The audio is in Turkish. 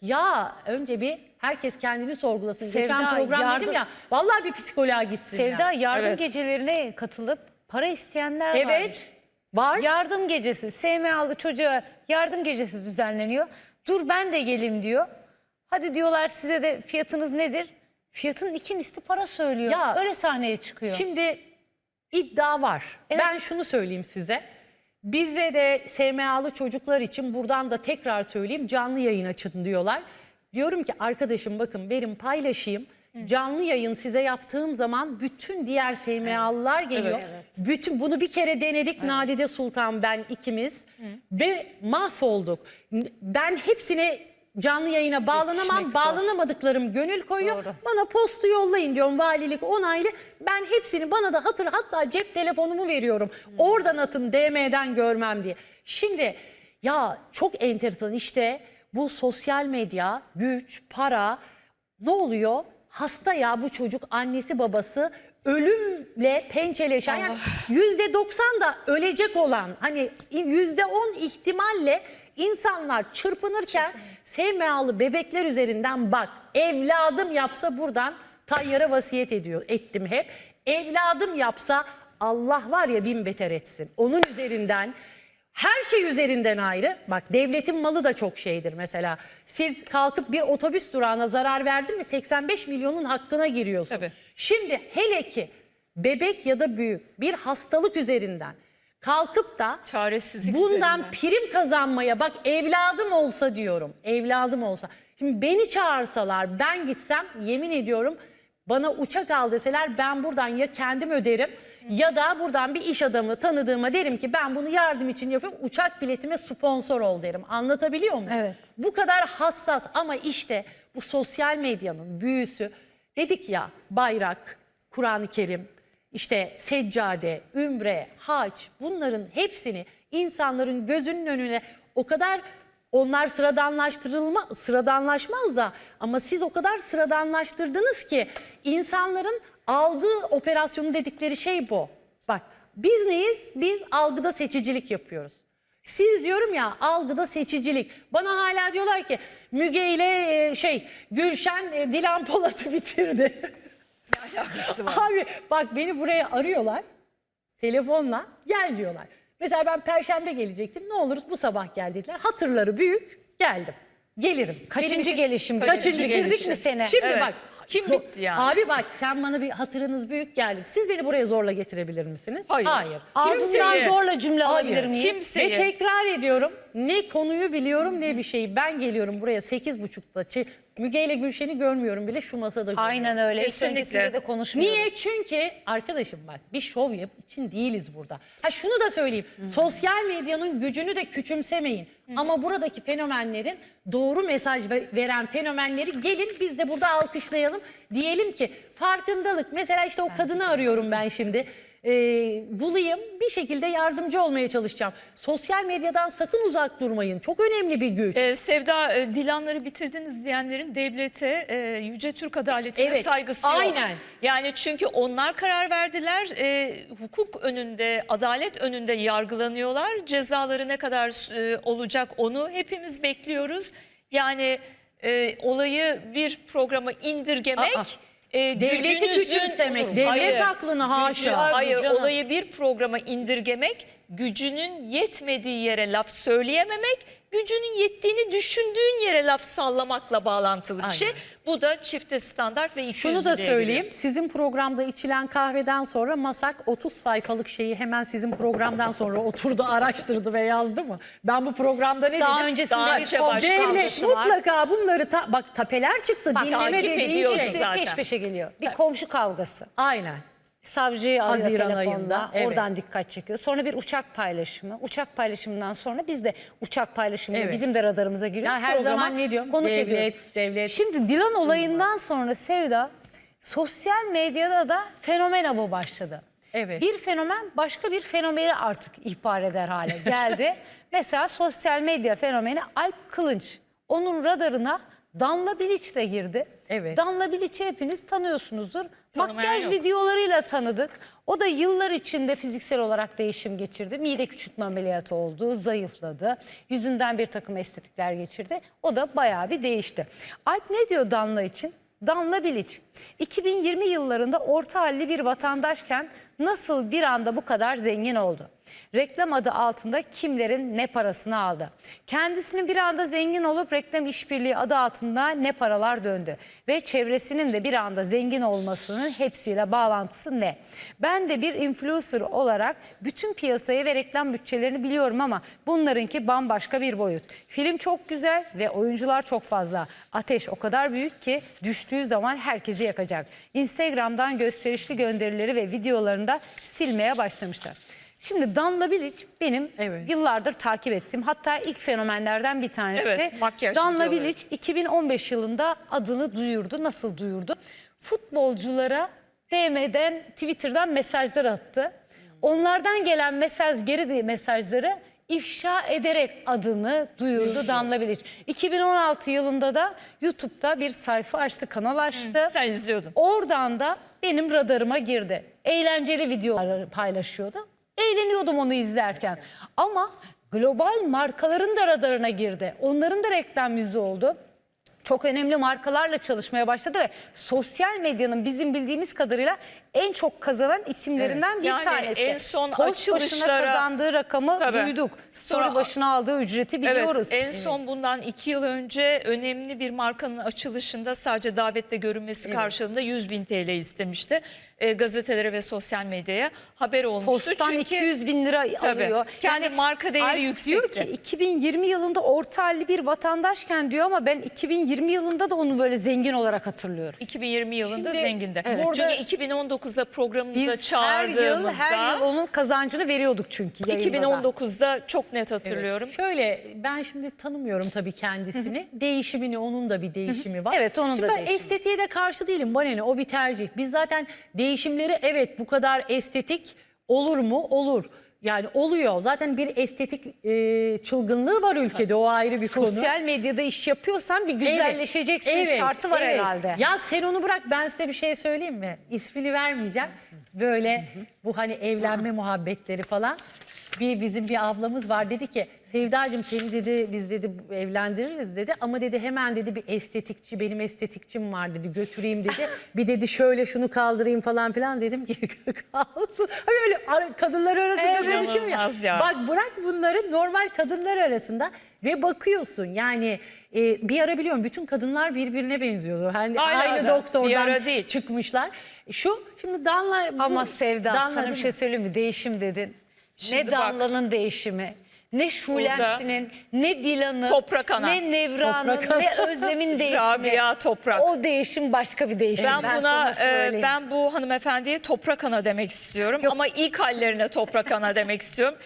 Ya önce bir herkes kendini sorgulasın. Geçen Sevda, program yardım- dedim ya vallahi bir psikoloğa gitsin Sevda ya. yardım Evet. gecelerine katılıp para isteyenler var. Evet. Var. Yardım gecesi. SMA'lı çocuğa yardım gecesi düzenleniyor. Dur ben de geleyim diyor. Hadi diyorlar size de fiyatınız nedir? Fiyatının iki misli para söylüyor. Ya, Öyle sahneye çıkıyor. Şimdi iddia var. Evet. Ben şunu söyleyeyim size. Bize de SMA'lı çocuklar için buradan da tekrar söyleyeyim canlı yayın açın diyorlar. Diyorum ki arkadaşım bakın verin paylaşayım. Canlı yayın size yaptığım zaman bütün diğer SMA'lılar geliyor. Evet. Bütün bunu bir kere denedik Nadide Sultan ben ikimiz ve mahvolduk. Ben hepsine canlı yayına bağlanamam. Bağlanamadıklarım gönül koyuyor. Doğru. Bana postu yollayın diyorum valilik onaylı. Ben hepsini bana da hatır hatta cep telefonumu veriyorum. Oradan atın DM'den görmem diye. Şimdi ya çok enteresan işte bu sosyal medya, güç, para ne oluyor? Hasta ya bu çocuk annesi babası ölümle pençeleşen yani yüzde doksan da ölecek olan hani yüzde on ihtimalle insanlar çırpınırken sevmeyalı bebekler üzerinden bak evladım yapsa buradan Tayyar'a vasiyet ediyor ettim hep. Evladım yapsa Allah var ya bin beter etsin. Onun üzerinden her şey üzerinden ayrı. Bak devletin malı da çok şeydir mesela. Siz kalkıp bir otobüs durağına zarar verdin mi 85 milyonun hakkına giriyorsun. Tabii. Şimdi hele ki bebek ya da büyük bir hastalık üzerinden kalkıp da Çaresizlik bundan üzerinden. prim kazanmaya bak evladım olsa diyorum. Evladım olsa. Şimdi beni çağırsalar ben gitsem yemin ediyorum bana uçak al deseler ben buradan ya kendim öderim ya da buradan bir iş adamı tanıdığıma derim ki ben bunu yardım için yapıyorum. Uçak biletime sponsor ol derim. Anlatabiliyor muyum? Evet. Bu kadar hassas ama işte bu sosyal medyanın büyüsü dedik ya bayrak, Kur'an-ı Kerim, işte seccade, ümre, hac bunların hepsini insanların gözünün önüne o kadar onlar sıradanlaştırılma sıradanlaşmaz da ama siz o kadar sıradanlaştırdınız ki insanların algı operasyonu dedikleri şey bu. Bak biz neyiz? Biz algıda seçicilik yapıyoruz. Siz diyorum ya algıda seçicilik. Bana hala diyorlar ki Müge ile e, şey Gülşen e, Dilan Polat'ı bitirdi. Alakası var. Abi bak beni buraya arıyorlar telefonla gel diyorlar. Mesela ben perşembe gelecektim ne oluruz bu sabah gel dediler. Hatırları büyük geldim. Gelirim. Kaçıncı Benim için- gelişim? Kaçıncı Bitirdik gelişim? mi seni? Şimdi Evet. bak. Kim bitti yani? Abi bak sen bana bir hatırınız büyük geldim. Siz beni buraya zorla getirebilir misiniz? Hayır. Ağzından Kimseyi- zorla cümle alabilir Hayır. miyiz? Kimse- Ve tekrar ediyorum ne konuyu biliyorum ne bir şeyi. Ben geliyorum buraya sekiz buçukta. Çe- Müge ile Gülşen'i görmüyorum bile şu masada görüyorum. Aynen öyle. Hiç Kesinlikle. öncesinde de konuşmuyoruz. Niye? Çünkü arkadaşım bak bir şov yap için değiliz burada. Ha şunu da söyleyeyim. Sosyal medyanın gücünü de küçümsemeyin. Ama buradaki fenomenlerin doğru mesaj ve- veren fenomenleri gelin biz de burada alkışlayalım. Diyelim ki farkındalık. Mesela işte o kadını arıyorum ben şimdi. Ee, bulayım bir şekilde yardımcı olmaya çalışacağım. Sosyal medyadan sakın uzak durmayın. Çok önemli bir güç. Ee, Sevda e, Dilanları bitirdiniz diyenlerin devlete, e, Yüce Türk adaletine Evet, saygısı yok. aynen. Yani çünkü onlar karar verdiler. e, hukuk önünde, adalet önünde yargılanıyorlar. Cezaları ne kadar e, olacak onu hepimiz bekliyoruz. Yani e, olayı bir programa indirgemek... Aa, e, devleti gücünüzün- küçümsemek, devlet aklını haşa. Hayır, olayı bir programa indirgemek, gücünün yetmediği yere laf söyleyememek, gücünün yettiğini düşündüğün yere laf sallamakla bağlantılı bir Aynen. şey. Bu da çifte standart ve Şunu da ikiyüzlülüğe söyleyeyim. giriyor. Sizin programda içilen kahveden sonra Masak 30 sayfalık şeyi hemen sizin programdan sonra oturdu, araştırdı ve yazdı mı? Ben bu programda ne Daha dedim? öncesinde Daha bir önce. Devlet kavgası var. mutlaka bunları ta- bak tapeler çıktı Bak, dinleme takip dediğin ediyoruz şey. Zaten. peş peşe geliyor. Bir komşu kavgası. Aynen. Savcıyı arıyor Haziran telefonda. ayında, evet. Oradan dikkat çekiyor. Sonra bir uçak paylaşımı. Uçak paylaşımından sonra biz de uçak paylaşımıyla Evet. bizim de radarımıza giriyor. Ya her Programa zaman ne diyorum? Konuk Devlet, ediyoruz. devlet. Şimdi Dilan olayından sonra Sevda sosyal medyada da fenomen avı başladı. Evet. Bir fenomen başka bir fenomeni artık ihbar eder hale geldi. Mesela sosyal medya fenomeni Alp Kılınç. Onun radarına Danla Bilic de girdi. Evet. Danla Bilic'i hepiniz tanıyorsunuzdur. Tanımayan Makyaj yok. videolarıyla tanıdık. O da yıllar içinde fiziksel olarak değişim geçirdi. Mide küçültme ameliyatı oldu, zayıfladı. Yüzünden bir takım estetikler geçirdi. O da bayağı bir değişti. Alp ne diyor Danla için? Danla Bilic, 2020 yıllarında orta halli bir vatandaşken nasıl bir anda bu kadar zengin oldu? Reklam adı altında kimlerin ne parasını aldı? Kendisinin bir anda zengin olup reklam işbirliği adı altında ne paralar döndü? Ve çevresinin de bir anda zengin olmasının hepsiyle bağlantısı ne? Ben de bir influencer olarak bütün piyasayı ve reklam bütçelerini biliyorum ama bunlarınki bambaşka bir boyut. Film çok güzel ve oyuncular çok fazla. Ateş o kadar büyük ki düştüğü zaman herkesi yakacak. Instagram'dan gösterişli gönderileri ve videolarını da silmeye başlamışlar. Şimdi Danla Bilic benim Evet. yıllardır takip ettiğim hatta ilk fenomenlerden bir tanesi. Evet, makyaj Danla. Bilic 2015 yılında adını duyurdu. Nasıl duyurdu? Futbolculara DM'den, Twitter'dan mesajlar attı. Onlardan gelen mesaj, geri mesajları ifşa ederek adını duyurdu Danla Bilic. 2016 yılında da YouTube'da bir sayfa açtı, kanal açtı. Sen izliyordun. Oradan da benim radarıma girdi. Eğlenceli videolar paylaşıyordu. Eğleniyordum onu izlerken. Ama global markaların da radarına girdi. Onların da reklam yüzü oldu. Çok önemli markalarla çalışmaya başladı ve sosyal medyanın bizim bildiğimiz kadarıyla en çok kazanan isimlerinden bir Yani tanesi. en son başına açılışlara- kazandığı rakamı Tabii. duyduk. Story Sonra- başına aldığı ücreti biliyoruz. Evet, en son bundan iki yıl önce önemli bir markanın açılışında sadece davetle görünmesi karşılığında 100 bin TL istemişti. E, gazetelere ve sosyal medyaya haber olmuştu. Postan Çünkü 200 bin lira Tabii. alıyor. Kendi marka değeri Alp. Diyor ki 2020 yılında orta halli bir vatandaşken diyor ama ben 2020 yılında da onu böyle zengin olarak hatırlıyorum. 2020 yılında Şimdi, zengindi. evet. Çünkü Burada- 2019'da programımıza Biz her yıl, çağırdığımızda her yıl onun kazancını veriyorduk çünkü yayında da. 2019'da çok net hatırlıyorum. Şöyle ben şimdi tanımıyorum tabii kendisini. Değişimini onun da bir değişimi var. Evet, onun Şimdi da ben değişimi. estetiğe de karşı değilim. Bana ne o bir tercih. Biz zaten değişimleri evet bu kadar estetik olur mu? Olur. Yani oluyor. Zaten bir estetik e, çılgınlığı var ülkede. O ayrı bir konu. Sosyal medyada iş yapıyorsan bir güzelleşeceksin evet, şartı var evet. herhalde. Ya sen onu bırak ben size bir şey söyleyeyim mi? İsmini vermeyeceğim. Böyle bu hani evlenme muhabbetleri falan. Bir bizim bir ablamız var dedi ki Sevdacığım seni dedi biz dedi evlendiririz dedi ama dedi hemen dedi bir estetikçi benim estetikçim var dedi götüreyim dedi. Bir dedi şöyle şunu kaldırayım falan filan dedim ki kalsın. Hani öyle ara- kadınlar arasında Evet, böyle şey ya. inanılmaz ya. Bak bırak bunları normal kadınlar arasında ve bakıyorsun yani e, bir ara biliyorum bütün kadınlar birbirine benziyordu. Hani Hala aynı da, doktordan bir ara değil. çıkmışlar. Şu şimdi Danla bu- Ama Sevda Danla sana bir değil şey söyleyeyim mi? Değişim dedin. Şimdi ne bak. Danla'nın değişimi, ne Şulemsi'nin, ne Dilan'ın, Toprak Ana. ne Nevra'nın, Toprak ne Özlem'in değişimi. Rabia Toprak. O değişim başka bir değişim. Ben, sana buna e, söyleyeyim. ben bu hanımefendiye toprak ana demek istiyorum ama ilk hallerine toprak ana demek istiyorum.